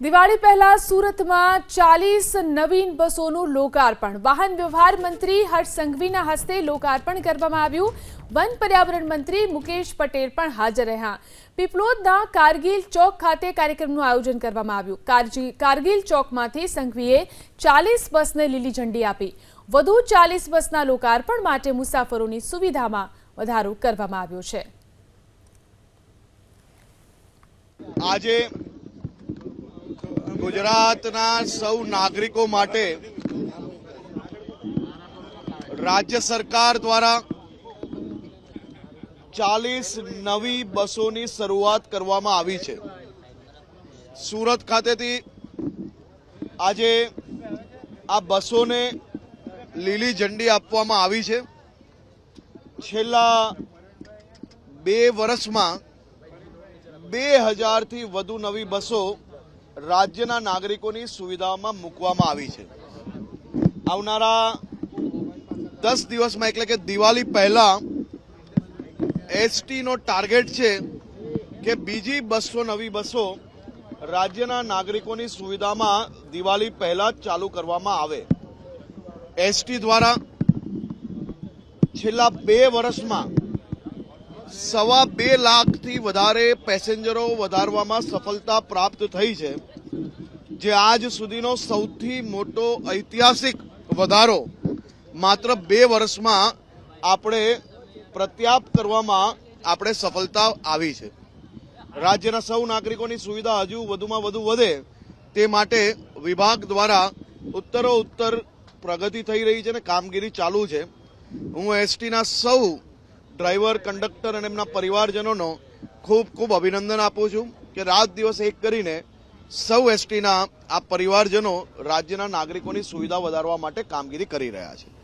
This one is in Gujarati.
દિવાળી પહેલા સુરતમાં ચાલીસ નવીન બસોનું લોકાર્પણ. વાહન વ્યવહાર મંત્રી હર્ષ સંઘવીના હસ્તે લોકાર્પણ કરવામાં આવ્યું. વન પર્યાવરણ મંત્રી મુકેશ પટેલ પણ હાજર રહ્યા. પીપલોદના કારગિલ ચોક ખાતે કાર્યક્રમનું આયોજન કરવામાં આવ્યું. કારગિલ ચોકમાંથી સંઘવીએ ચાલીસ બસને લીલી ઝંડી આપી. વધુ ચાલીસ બસના લોકાર્પણ માટે મુસાફરોની સુવિધામાં વધારો કરવામાં આવ્યો છે. આજે ગુજરાતના સૌ નાગરિકો માટે રાજ્ય સરકાર દ્વારા ચાલીસ નવી બસોની શરૂઆત કરવામાં આવી છે. સુરત ખાતેથી આજે આ બસોને લીલી ઝંડી આપવામાં આવી છે. છેલ્લા બે વર્ષમાં બે હજારથી વધુ નવી બસો રાજ્યના નાગરિકોની સુવિધામાં મૂકવામાં આવી છે. આવનારા દસ દિવસમાં, એટલે કે દિવાળી પહેલા, એસટીનો ટાર્ગેટ છે કે બીજી બસો, નવી બસો રાજ્યના નાગરિકોની સુવિધામાં દિવાળી પહેલા ચાલુ કરવામાં આવે. એસટી દ્વારા છેલ્લા બે વર્ષમાં સવા બે લાખથી વધારે પેસેન્જરો વધારવામાં સફળતા પ્રાપ્ત થઈ છે, જે આજ સુધીનો સૌથી મોટો ઐતિહાસિક વધારો માત્ર બે વર્ષમાં આપણે પ્રત્યાપ કરવામાં આપણે સફળતા આવી છે. રાજ્યના સૌ નાગરિકોની સુવિધા હજુ વધુમાં વધુ વધે તે માટે વિભાગ દ્વારા ઉત્તરો ઉત્તર પ્રગતિ થઈ રહી છે અને કામગીરી ચાલુ છે. હું એસટીના સૌ ડ્રાઈવર, કંડક્ટર અને એમના પરિવારજનોનો ખૂબ ખૂબ અભિનંદન આપું છું કે રાત દિવસ એક કરીને સૌ એસટીના આ પરિવારજનો રાજ્યના નાગરિકોની સુવિધા વધારવા માટે કામગીરી કરી રહ્યા છે.